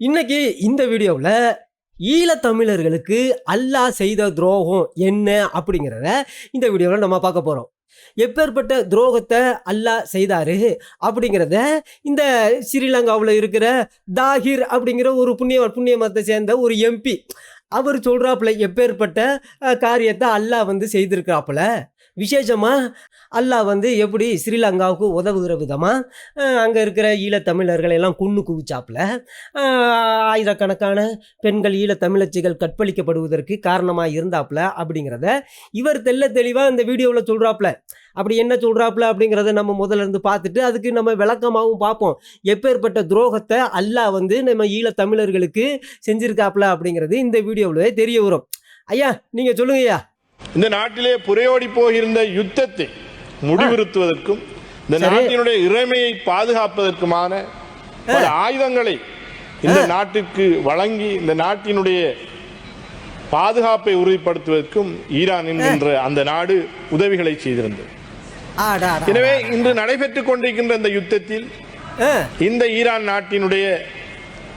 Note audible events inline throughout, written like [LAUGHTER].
இன்னைக்கு இந்த வீடியோவில் ஈழத்தமிழர்களுக்கு அல்லாஹ் செய்த துரோகம் என்ன அப்படிங்கிறத இந்த வீடியோவில் நம்ம பார்க்க போகிறோம் எப்பேற்பட்ட துரோகத்தை அல்லாஹ் செய்தாரு அப்படிங்கிறத இந்த ஸ்ரீலங்காவில் இருக்கிற தாகிர் அப்படிங்கிற ஒரு புண்ணிய புண்ணிய மதத்தை சேர்ந்த ஒரு எம்பி அவர் சொல்கிறாப்புல எப்பேற்பட்ட காரியத்தை அல்லாஹ் வந்து செய்திருக்கிறாப்புல விசேஷமாக அல்லாஹ் வந்து எப்படி ஸ்ரீலங்காவுக்கு உதவுகிற விதமாக அங்கே இருக்கிற ஈழத்தமிழர்களெல்லாம் குன்னு குவிச்சாப்புல ஆயிரக்கணக்கான பெண்கள் ஈழத்தமிழச்சிகள் கற்பழிக்கப்படுவதற்கு காரணமாக இருந்தாப்புல அப்படிங்கிறத இவர் தெள்ள தெளிவாக இந்த வீடியோவில் சொல்கிறாப்புல அப்படி என்ன சொல்கிறாப்புல அப்படிங்கிறத நம்ம முதல்ல இருந்து பார்த்துட்டு அதுக்கு நம்ம விளக்கமாகவும் பார்ப்போம். எப்பேற்பட்ட துரோகத்தை அல்லாஹ் வந்து நம்ம ஈழத்தமிழர்களுக்கு செஞ்சுருக்காப்புல அப்படிங்கிறது இந்த வீடியோவிலே தெரிய வரும். ஐயா நீங்கள் சொல்லுங்கய்யா. இந்த நாட்டிலே புரையோடி போகிருந்த யுத்தத்தை முடிவுறுத்துவதற்கும் இந்த. நாட்டினுடைய இறைமையை பாதுகாப்பதற்குமான பல ஆயுதங்களை இந்த நாட்டிற்கு வழங்கி இந்த நாட்டினுடைய பாதுகாப்பை உறுதிப்படுத்துவதற்கும் ஈரான் என்கின்ற அந்த நாடு உதவிகளை செய்திருந்தது. எனவே இன்று நடைபெற்றுக் கொண்டிருக்கின்ற இந்த யுத்தத்தில் இந்த ஈரான் நாட்டினுடைய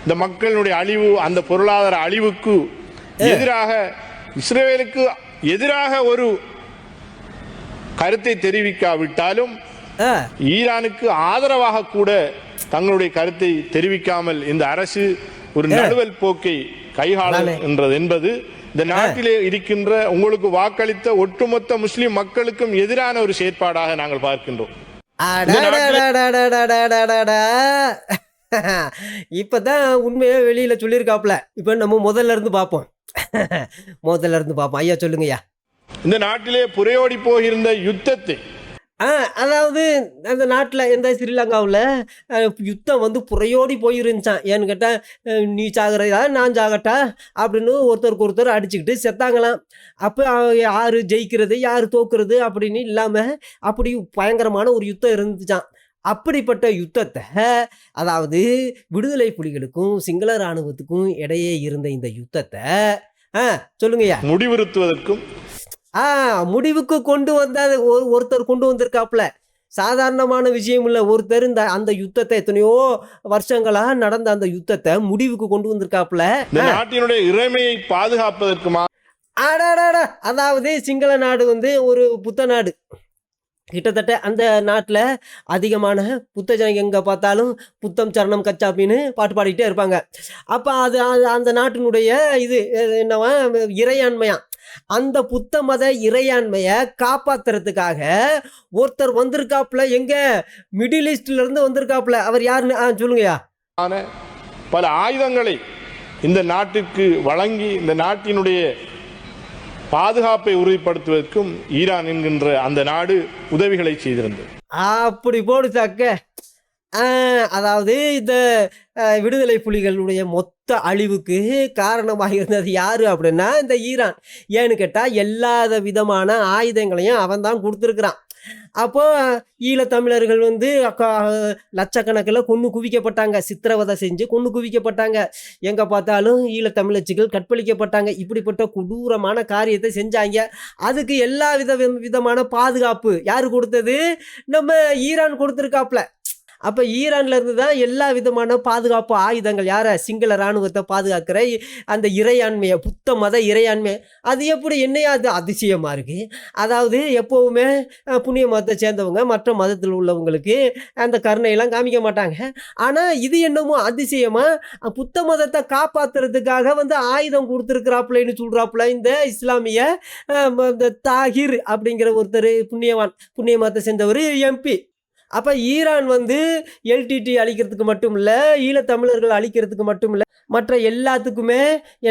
இந்த மக்களினுடைய அழிவு அந்த பொருளாதார அழிவுக்கு எதிராக இஸ்ரேலுக்கு எதிராக ஒரு கருத்தை தெரிவிக்காவிட்டாலும் ஈரானுக்கு ஆதரவாக கூட தங்களுடைய கருத்தை தெரிவிக்காமல் இந்த அரசு ஒரு நடுவல் போக்கை கைகாளுகின்றது என்பது இந்த நாட்டிலே இருக்கின்ற உங்களுக்கு வாக்களித்த ஒட்டுமொத்த முஸ்லிம் மக்களுக்கும் எதிரான ஒரு செயற்பாடாக நாங்கள் பார்க்கின்றோம். இப்பதான் உண்மையா வெளியில சொல்லியிருக்காப்ல இப்ப நம்ம முதல்ல இருந்து பார்ப்போம் [LAUGHS] முதல்ல இருந்து பார்ப்போம் ஐயா சொல்லுங்கய்யா. இந்த நாட்டிலே புரையோடி போகிருந்த யுத்தத்தை அதாவது அந்த நாட்டில் எந்த ஸ்ரீலங்காவில் யுத்தம் வந்து புறையோடி போயிருந்துச்சான் ஏன்னு கேட்டால் நீ சாகுறதா நான் சாகட்டா அப்படின்னு ஒருத்தருக்கு ஒருத்தர் அடிச்சுக்கிட்டு செத்தாங்களாம். அப்போ யார் ஜெயிக்கிறது யார் தோக்குறது அப்படின்னு இல்லாமல் அப்படி பயங்கரமான ஒரு யுத்தம் இருந்துச்சான் அப்படிப்பட்ட யுத்தத்தை அதாவது விடுதலை புலிகளுக்கும் சிங்கள இராணுவத்துக்கும் இடையே இருந்த இந்த யுத்தத்தை ஆ சொல்லுங்கய்யா முடிவுறுத்துவதற்கும் ஆ முடிவுக்கு கொண்டு வந்த ஒரு ஒருத்தர் கொண்டு வந்திருக்காப்புல. சாதாரணமான விஷயம் இல்லை ஒருத்தர் இந்த அந்த யுத்தத்தை எத்தனையோ வருஷங்களா நடந்த அந்த யுத்தத்தை முடிவுக்கு கொண்டு வந்திருக்காப்புல. நாட்டினுடைய இறைமையை பாதுகாப்பதற்குமா ஆடாடாடா அதாவது சிங்கள நாடு வந்து ஒரு புத்த நாடு. கிட்டத்தட்ட அந்த நாட்டில் அதிகமான புத்த ஜனங்க எங்கே பார்த்தாலும் புத்தம் சரணம் கச்சாப்பின்னு பாட்டு பாடிக்கிட்டே இருப்பாங்க. அப்போ அது அது- அந்த நாட்டினுடைய இது என்னவா? இறையாண்மையா? அந்த புத்த மத இறையாண்மையை காப்பாத்துறதுக்காக ஒருத்தர் வந்திருக்காப்புல எங்க? மிடில் ஈஸ்ட்ல இருந்து வந்திருக்காப்புல. அவர் யாருன்னு ஆ சொல்லுங்கய்யா. பல ஆயுதங்களை இந்த நாட்டிற்கு வழங்கி இந்த நாட்டினுடைய பாதுகாப்பை உறுதிப்படுத்துவதற்கும் ஈரான் என்கின்ற அந்த நாடு உதவிகளை செய்திருந்தது. அப்படி போடு சாக்க. அதாவது இந்த விடுதலை புலிகளுடைய மொத்த அழிவுக்கு காரணமாக இருந்தது யாரு அப்படின்னா இந்த ஈரான். ஏன்னு கேட்டால் எல்லாத விதமான ஆயுதங்களையும் அவன் தான் கொடுத்துருக்குறான். அப்போ ஈழத்தமிழர்கள் வந்து அக்கா- லட்சக்கணக்கில் கொன்று குவிக்கப்பட்டாங்க. சித்திரவதை செஞ்சு கொன்று குவிக்கப்பட்டாங்க. எங்கே பார்த்தாலும் ஈழத்தமிழச்சிகள் கற்பழிக்கப்பட்டாங்க. இப்படிப்பட்ட கொடூரமான காரியத்தை செஞ்சாங்க. அதுக்கு எல்லா வித விதமான பாதுகாப்பு யார் கொடுத்தது? நம்ம ஈரான் கொடுத்துருக்காப்புல. அப்போ ஈரான்ல இருந்து தான் எல்லா விதமான பாதுகாப்பு ஆயுதங்கள் யாரை? சிங்கள இராணுவத்தை பாதுகாக்கிற அந்த இறையாண்மையை புத்த மத இறையாண்மை அது எப்படி என்னையா அது? அதிசயமாக இருக்குது அதாவது எப்போவுமே புண்ணிய மதத்தை சேர்ந்தவங்க மற்ற மதத்தில் உள்ளவங்களுக்கு அந்த கருணையெல்லாம் காமிக்க மாட்டாங்க. ஆனால் இது என்னமோ அதிசயமாக புத்த மதத்தை காப்பாத்துறதுக்காக வந்து ஆயுதம் கொடுத்துருக்குறாப்புலன்னு சொல்கிறாப்புல இந்த இஸ்லாமிய இந்த தாகிர் அப்படிங்கிற ஒருத்தர் புண்ணியவான் புண்ணிய மதத்தை சேர்ந்தவர் எம்பி அப்போ ஈரான் வந்து எல்டிடி அழிக்கிறதுக்கு மட்டும் இல்லை ஈழத்தமிழர்கள் அழிக்கிறதுக்கு மட்டும் இல்லை மற்ற எல்லாத்துக்குமே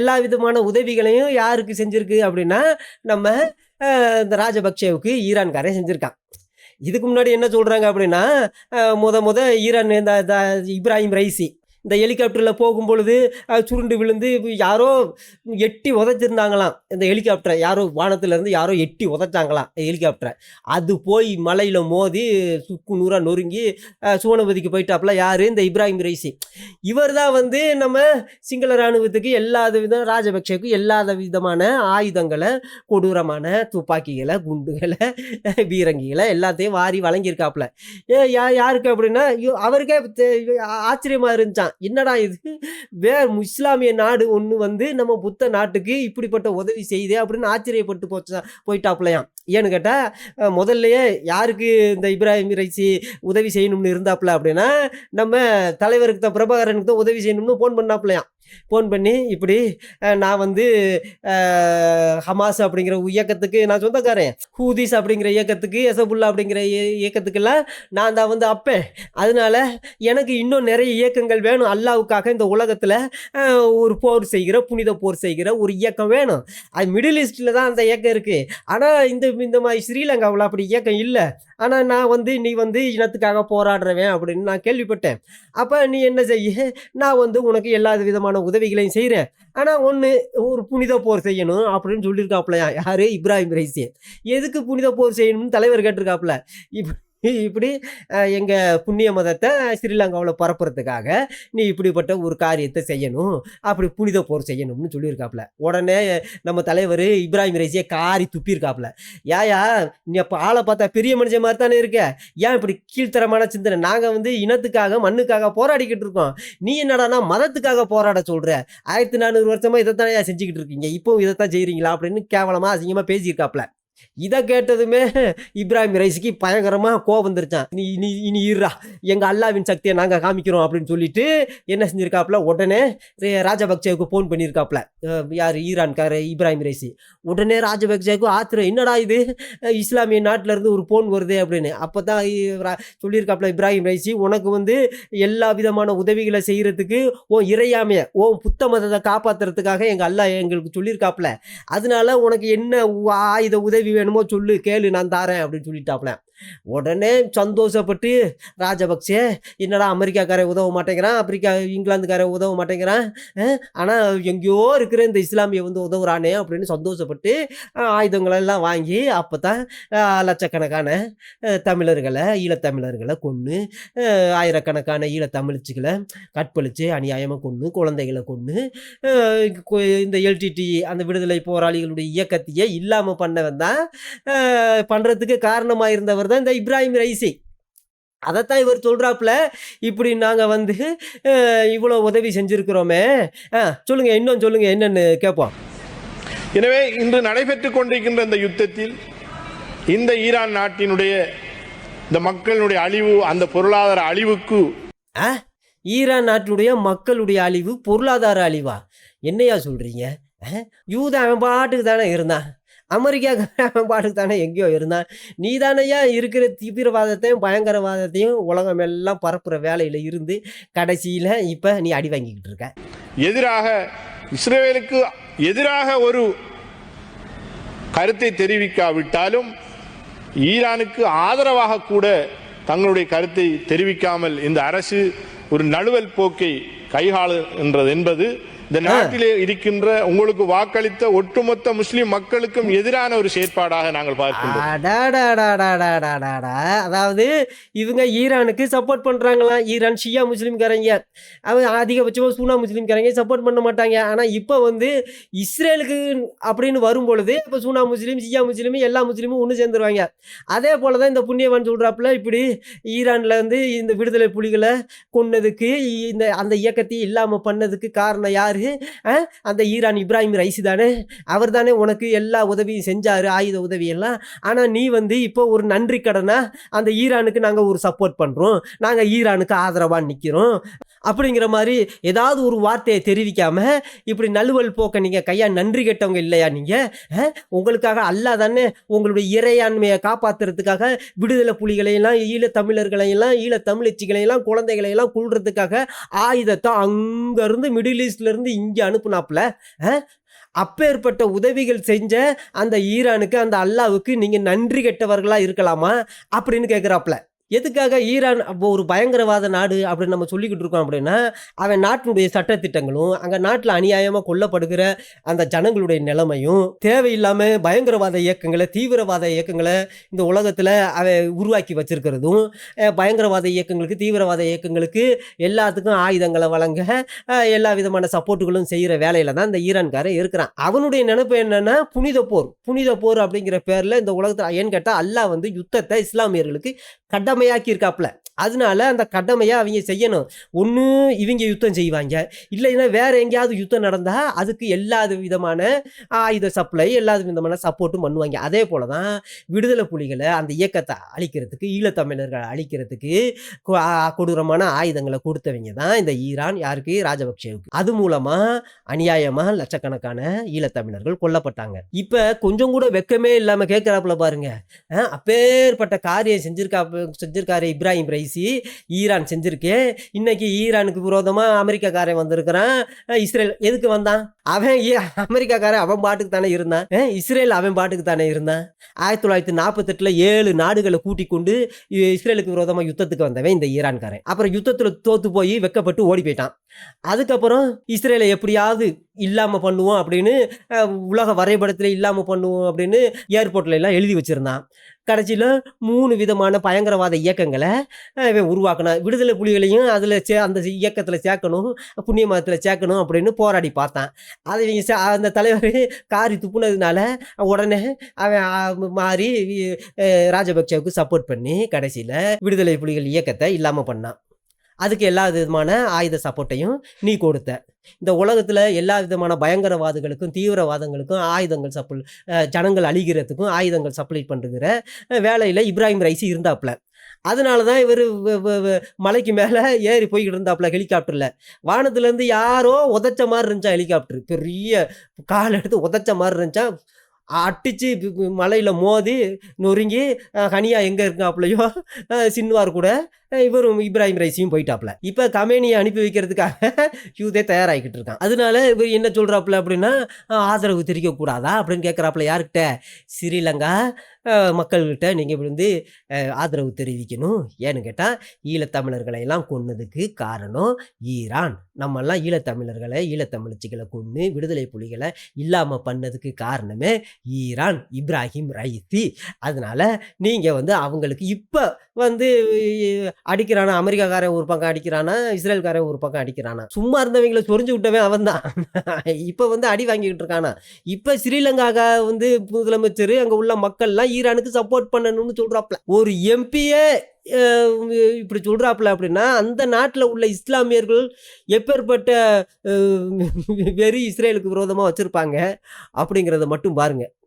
எல்லா விதமான உதவிகளையும் யாருக்கு செஞ்சுருக்கு அப்படின்னா நம்ம இந்த ராஜபக்சேவுக்கு ஈரான்காரன் செஞ்சுருக்கான். இதுக்கு முன்னாடி என்ன சொல்கிறாங்க அப்படின்னா முத முத ஈரான் இந்த இந்த இப்ராஹிம் ரைசி. இந்த ஹெலிகாப்டரில் போகும்பொழுது சுருண்டு விழுந்து யாரோ எட்டி உதைச்சிருந்தாங்களாம். இந்த ஹெலிகாப்டரை யாரோ வானத்துலேருந்து யாரோ எட்டி உதைச்சாங்களாம் ஹெலிகாப்டரை. அது போய் மலையில் மோதி சுக்கு நூறாக நொறுங்கி சுவனபதிக்கு போயிட்டாப்புல யார்? இந்த இப்ராஹிம் ரைசி. இவர் தான் வந்து நம்ம சிங்கள இராணுவத்துக்கு எல்லா வித ராஜபக்ஷக்கும் எல்லா விதமான ஆயுதங்களை கொடூரமான துப்பாக்கிகளை குண்டுகளை பீரங்கிகளை எல்லாத்தையும் வாரி வழங்கியிருக்காப்புல ஏ யா யாருக்கு அப்படின்னா அவருக்கே ஆச்சரியமாக இருந்துச்சான் பார்த்தான் என்னடா இது? வேற இஸ்லாமிய நாடு ஒன்று வந்து நம்ம புத்த நாட்டுக்கு இப்படிப்பட்ட உதவி செய்யுது அப்படின்னு ஆச்சரியப்பட்டு போச்சா போயிட்டாப்லையாம் ஏன்னு கேட்டால் முதல்லையே யாருக்கு இந்த இப்ராஹிம் இறைச்சி உதவி செய்யணும்னு இருந்தாப்புல அப்படின்னா நம்ம தலைவருக்கு தான் பிரபாகரனுக்கு தான் உதவி செய்யணும்னு ஃபோன் பண்ணாப்புலையாம். ஃபோன் பண்ணி இப்படி நான் வந்து ஹமாஸ் அப்படிங்கிற இயக்கத்துக்கு நான் சொந்தக்காரன். ஹூதிஸ் அப்படிங்கிற இயக்கத்துக்கு எசபுல்லா அப்படிங்கிற இயக்கத்துக்கெல்லாம் நான் தான் வந்து அப்பேன். அதனால எனக்கு இன்னும் நிறைய இயக்கங்கள் வேணும். அல்லாவுக்காக இந்த உலகத்தில் ஒரு போர் செய்கிற புனித போர் செய்கிற ஒரு இயக்கம் வேணும். அது மிடில் ஈஸ்டில் தான் அந்த இயக்கம் இருக்குது ஆனால் இந்த இந்த மாதிரி ஸ்ரீலங்காவில் அப்படி இயக்கம் இல்லை. ஆனால் நான் வந்து நீ வந்து இனத்துக்காக போராடுறவன் அப்படின்னு நான் கேள்விப்பட்டேன். அப்போ நீ என்ன செய்ய? நான் வந்து உனக்கு எல்லா விதமான உதவிகளையும் செய்கிறேன் ஆனால் ஒன்று ஒரு புனித போர் செய்யணும் அப்படின்னு சொல்லியிருக்காப்புலையா யார்? இப்ராஹிம் ரைசி எதுக்கு புனித போர் செய்யணும்னு தலைவர் கேட்டிருக்காப்புல இப் இப்படி எங்கள் புண்ணிய மதத்தை ஸ்ரீலங்காவில் பரப்புறதுக்காக நீ இப்படிப்பட்ட ஒரு காரியத்தை செய்யணும் அப்படி புனித போர் செய்யணும்னு சொல்லியிருக்காப்புல உடனே நம்ம தலைவர் இப்ராஹிம் ரைசியை காரி துப்பியிருக்காப்புல ஏயா நீ அப்போ ஆளை பார்த்தா பெரிய மனுஷன் மாதிரி தானே இருக்க? ஏன் இப்படி கீழ்த்தரமான சிந்தனை? நாங்கள் வந்து இனத்துக்காக மண்ணுக்காக போராடிக்கிட்டு இருக்கோம். நீ என்னடானா மதத்துக்காக போராட சொல்கிற ஆயிரத்தி நானூறு வருஷமாக இதை தானே செஞ்சுக்கிட்டு இருக்கீங்க? இப்போவும் இதைத்தான் செய்கிறீங்களா அப்படின்னு கேவலமாக அசிங்கமாக பேசியிருக்காப்புல இதை கேட்டதுமே இப்ராஹிம் ரைஸுக்கு பயங்கரமாக கோபம் வந்துருச்சான். நீ இனி இனி இருறா எங்கள் அல்லாவின் சக்தியை நாங்கள் காமிக்கிறோம் அப்படின்னு சொல்லிட்டு என்ன செஞ்சிருக்காப்புல? உடனே ராஜபக்சேவுக்கு ஃபோன் பண்ணியிருக்காப்புல யார்? ஈரான்கார இப்ராஹிம் ரைசி உடனே ராஜபக்சேவுக்கு ஆத்திரம் என்னடா இது? இஸ்லாமிய நாட்டிலேருந்து ஒரு ஃபோன் வருது அப்படின்னு. அப்போ தான் சொல்லியிருக்காப்புல இப்ராஹிம் ரைசி உனக்கு வந்து எல்லா விதமான உதவிகளை செய்கிறதுக்கு உன் இறையாமைய ஓ புத்த மதத்தை காப்பாற்றுறதுக்காக எங்கள் அல்லா எங்களுக்கு சொல்லியிருக்காப்புல அதனால உனக்கு என்ன ஆயுத உதவி வேணுமோ சொல்லு கேளு நான் தாரேன் அப்படின்னு சொல்லிட்டாப்ல. உடனே சந்தோஷப்பட்டு ராஜபக்சே என்னடா அமெரிக்காக்கார உதவ மாட்டேங்கிறான்? ஆப்பிரிக்கா இங்கிலாந்துக்காரன் உதவ மாட்டேங்கிறான்? ஆனால் எங்கேயோ இருக்கிற இந்த இஸ்லாமிய வந்து உதவுறானே? அப்படின்னு சந்தோஷப்பட்டு ஆயுதங்களெல்லாம் வாங்கி அப்போ தான் லட்சக்கணக்கான தமிழர்களை ஈழத்தமிழர்களை கொன்று ஆயிரக்கணக்கான ஈழத்தமிழ்ச்சிகளை கற்பழித்து அநியாயமாக கொன்று குழந்தைகளை கொன்று இந்த எல்டிடி அந்த விடுதலை போராளிகளுடைய இயக்கத்தையே இல்லாமல் பண்ணவன் தான் பண்ணுறதுக்கு காரணமாக இருந்தவர் தான் இந்த இப்ராஹிம் ரைசி. அதைத்தான் இவர் சொல்கிறாப்புல இப்படி நாங்கள் வந்து இவ்வளோ உதவி செஞ்சுருக்கிறோமே. ஆ சொல்லுங்கள் இன்னும் சொல்லுங்கள் என்னென்னு கேட்போம் எனவே இன்று நடைபெற்றுக் கொண்டிருக்கின்ற இந்த யுத்தத்தில் இந்த ஈரான் நாட்டினுடைய இந்த மக்களுடைய அழிவு அந்த பொருளாதார அழிவுக்கு ஆ ஈரான் நாட்டுடைய மக்களுடைய அழிவு பொருளாதார அழிவா? என்னையா சொல்கிறீங்க யூத அவன் பாட்டுக்கு தானே இருந்தான். அமெரிக்கா அவன் [LAUGHS] பாட்டுக்கு தானே எங்கேயோ இருந்தான். நீ தானையா இருக்கிற தீவிரவாதத்தையும் பயங்கரவாதத்தையும் உலகம் எல்லாம் பரப்புகிற வேலையில் இருந்து கடைசியில் இப்போ நீ அடி வாங்கிக்கிட்டு இருக்க. எதிராக இஸ்ரேலுக்கு எதிராக ஒரு கருத்தை தெரிவிக்காவிட்டாலும் ஈரானுக்கு ஆதரவாக கூட தங்களுடைய கருத்தை தெரிவிக்காமல் இந்த அரசு ஒரு நழுவல் போக்கை கையாளுகின்றது என்பது இந்த நாட்டிலே இருக்கின்ற உங்களுக்கு வாக்களித்த ஒட்டுமொத்த முஸ்லிம் மக்களுக்கும் எதிரான ஒரு செயற்பாடாக நாங்கள் பார்க்கிறோம் அதாவது இவங்க ஈரானுக்கு சப்போர்ட் பண்ணுறாங்களாம் ஈரான் ஷியா முஸ்லீம்காரங்க. அவங்க அதிகபட்சமாக சூனா முஸ்லீம்காரங்க சப்போர்ட் பண்ண மாட்டாங்க. ஆனால் இப்போ வந்து இஸ்ரேலுக்கு அப்படின்னு வரும்பொழுது இப்போ சூனா முஸ்லீம் ஷியா முஸ்லீம் எல்லா முஸ்லீமும் ஒன்று சேர்ந்துருவாங்க. அதே போல் தான் இந்த புண்ணியவான் சொல்கிறாப்புல இப்படி ஈரானில் வந்து இந்த விடுதலை புலிகளை கொன்னதுக்கு இந்த அந்த இயக்கத்தை இல்லாமல் பண்ணதுக்கு காரணம் யார்? அந்த ஈரான் இப்ராஹிம் ரைசி தானே? அவர் தானே உனக்கு எல்லா உதவியும் செஞ்சார் ஆயுத உதவியெல்லாம். ஆனால் நீ வந்து இப்போ ஒரு நன்றி கடனா? அந்த ஈரானுக்கு நாங்கள் ஒரு சப்போர்ட் பண்ணுறோம் நாங்கள் ஈரானுக்கு ஆதரவாக நிற்கிறோம் அப்படிங்கிற மாதிரி ஏதாவது ஒரு வார்த்தையை தெரிவிக்காமல் இப்படி நழுவல் போக்க நீங்கள் கையா நன்றி கெட்டவங்க இல்லையா நீங்கள் உங்களுக்காக அல்லா தானே உங்களுடைய இறையாண்மையை காப்பாற்றுறதுக்காக விடுதலை புலிகளையெல்லாம் ஈழத் தமிழர்களையெல்லாம் ஈழத் தமிழச்சிகளையெல்லாம் குழந்தைகளையெல்லாம் கொள்றதுக்காக ஆயுதத்தை அங்கேருந்து மிடில் ஈஸ்ட்லேருந்து இங்கே அனுப்புனாப்புல அப்பேற்பட்ட உதவிகள் செஞ்ச அந்த ஈரானுக்கு அந்த அல்லாவுக்கு நீங்கள் நன்றி கெட்டவர்களாக இருக்கலாமா? அப்படின்னு கேட்குறாப்புல எதுக்காக ஈரான் அப்போ ஒரு பயங்கரவாத நாடு அப்படின்னு நம்ம சொல்லிக்கிட்டு இருக்கோம் அப்படின்னா அவன் நாட்டினுடைய சட்டத்திட்டங்களும் அங்கே நாட்டில் அநியாயமாக கொல்லப்படுகிற அந்த ஜனங்களுடைய நிலைமையும் தேவையில்லாமல் பயங்கரவாத இயக்கங்களை தீவிரவாத இயக்கங்களை இந்த உலகத்தில் அவன் உருவாக்கி வச்சிருக்கிறதும் பயங்கரவாத இயக்கங்களுக்கு தீவிரவாத இயக்கங்களுக்கு எல்லாத்துக்கும் ஆயுதங்களை வழங்க எல்லா விதமான சப்போர்ட்டுகளும் செய்கிற வேலையில் தான் இந்த ஈரான்காரன் இருக்கிறான். அவனுடைய நினைப்பு என்னென்னா புனித போர். புனித போர் அப்படிங்கிற பேரில் இந்த உலகத்தில் ஏன்னு கேட்டால் அல்லாஹ் வந்து யுத்தத்தை இஸ்லாமியர்களுக்கு கடமையாக்கி இருக்காப்புல அதனால அந்த கடமையை அவங்க செய்யணும். ஒன்று இவங்க யுத்தம் செய்வாங்க. இல்லைன்னா வேற எங்கேயாவது யுத்தம் நடந்தால் அதுக்கு எல்லா விதமான ஆயுத சப்ளை எல்லா விதமான சப்போர்ட்டும் பண்ணுவாங்க. அதே போல தான் விடுதலை புலிகளை அந்த இயக்கத்தை அழிக்கிறதுக்கு ஈழத்தமிழர்களை அழிக்கிறதுக்கு கொ- கொடூரமான ஆயுதங்களை கொடுத்தவங்க தான் இந்த ஈரான் யாருக்கு? ராஜபக்சேவுக்கு அது மூலமாக அநியாயமாக லட்சக்கணக்கான ஈழத்தமிழர்கள் கொல்லப்பட்டாங்க. இப்போ கொஞ்சம் கூட வெக்கமே இல்லாமல் கேட்குறாப்புல பாருங்க. அப்பேற்பட்ட காரியம் செஞ்சிருக்கா செஞ்சிருக்காரு இப்ராஹிம் ரைசி ஈரான் செஞ்சிருக்கே இன்னைக்கு ஈரானுக்கு விரோதமாக அமெரிக்காக்காரன் வந்திருக்கிறான். இஸ்ரேல் எதுக்கு வந்தான்? அவன் அமெரிக்காக்காரன் அவன் பாட்டுக்கு தானே இருந்தான். இஸ்ரேல் அவன் பாட்டுக்கு தானே இருந்தான். ஆயிரத்தி தொள்ளாயிரத்தி நாற்பத்தெட்டில் ஏழு நாடுகளை கூட்டி கொண்டு இஸ்ரேலுக்கு விரோதமாக யுத்தத்துக்கு வந்தவன் இந்த ஈரான்காரன். அப்புறம் யுத்தத்தில் தோத்து போய் வெக்கப்பட்டு ஓடி போயிட்டான். அதுக்கப்புறம் இஸ்ரேலை எப்படியாவது இல்லாமல் பண்ணுவோம் அப்படின்னு உலக வரைபடத்தில் இல்லாமல் பண்ணுவோம் அப்படின்னு ஏர்போர்ட்ல எல்லாம் எழுதி வச்சுருந்தான். கடைசியில் மூணு விதமான பயங்கரவாத இயக்கங்களை அஹ், இவன் உருவாக்கினான் விடுதலை புலிகளையும் அதில் சே அந்த இயக்கத்தில் சேர்க்கணும் புண்ணிய மதத்தில் சேர்க்கணும் அப்படின்னு போராடி பார்த்தான். அதை இவங்க அந்த தலைவர் காரி துப்புனதுனால உடனே அவன் மாறி ராஜபக்சேவுக்கு சப்போர்ட் பண்ணி கடைசியில் விடுதலை புலிகள் இயக்கத்தை இல்லாமல் பண்ணான். அதுக்கு எல்லா விதமான ஆயுத சப்போர்ட்டையும் நீ கொடுத்த. இந்த உலகத்தில் எல்லா விதமான பயங்கரவாதிகளுக்கும் தீவிரவாதங்களுக்கும் ஆயுதங்கள் சப்ளை ஜனங்கள் அழிகிறதுக்கும் ஆயுதங்கள் சப்ளை பண்ணுகிற வேலையில் இப்ராஹிம் ரைசி இருந்தாப்புல அதனால தான் இவர் மலைக்கு மேலே ஏறி போய்கிட்டு இருந்தாப்புல ஹெலிகாப்டரில். வானத்துலேருந்து யாரோ உதைச்ச மாதிரி இருந்துச்சா ஹெலிகாப்டர். பெரிய கால் எடுத்து உதைச்ச மாதிரி இருந்துச்சா. அட்டிச்சு மலையில் மோதி நொறுங்கி ஹனியா எங்கே இருக்காப்புலையோ சின்வார் கூட இவரும் இப்ராஹிம் ரைஸையும் போயிட்டாப்புல இப்போ கமேனியை அனுப்பி வைக்கிறதுக்காக [LAUGHS] யூதே தயாராகிக்கிட்டு இருக்கான். அதனால இவர் என்ன சொல்கிறாப்புல அப்படின்னா ஆதரவு தெரிவிக்கக்கூடாதா? அப்படின்னு கேட்குறாப்புல யார்கிட்ட? ஸ்ரீலங்கா மக்கள்கிட்ட நீங்கள் வந்து ஆதரவு தெரிவிக்கணும். ஏன்னு கேட்டால் ஈழத்தமிழர்களை எல்லாம் கொன்னதுக்கு காரணம் ஈரான். நம்மெல்லாம் ஈழத்தமிழர்களை ஈழத்தமிழ்ச்சிகளை கொன்று விடுதலை புலிகளை இல்லாமல் பண்ணதுக்கு காரணமே ஈரான் இப்ராஹிம் ரைசி அதனால் நீங்கள் வந்து அவங்களுக்கு இப்போ வந்து அடிக்கிறானா அமெரிக்காக்காரன் ஒரு பக்கம் அடிக்கிறானா இஸ்ரேல்காரன் ஒரு பக்கம் அடிக்கிறானா? சும்மா இருந்தவங்களை சொரிஞ்சு விட்டவன் அவன் தான் [LAUGHS] இப்போ வந்து அடி வாங்கிக்கிட்டு இருக்கானா? இப்போ ஸ்ரீலங்காக வந்து முதலமைச்சர் அங்கே உள்ள மக்கள்லாம் ஈரானுக்கு சப்போர்ட் பண்ணணும்னு சொல்கிறாப்புல ஒரு எம்பியே இப்படி சொல்கிறாப்புல அப்படின்னா அந்த நாட்டில் உள்ள இஸ்லாமியர்கள் எப்பேற்பட்ட வெறி இஸ்ரேலுக்கு விரோதமாக வச்சுருப்பாங்க அப்படிங்கிறத மட்டும் பாருங்கள்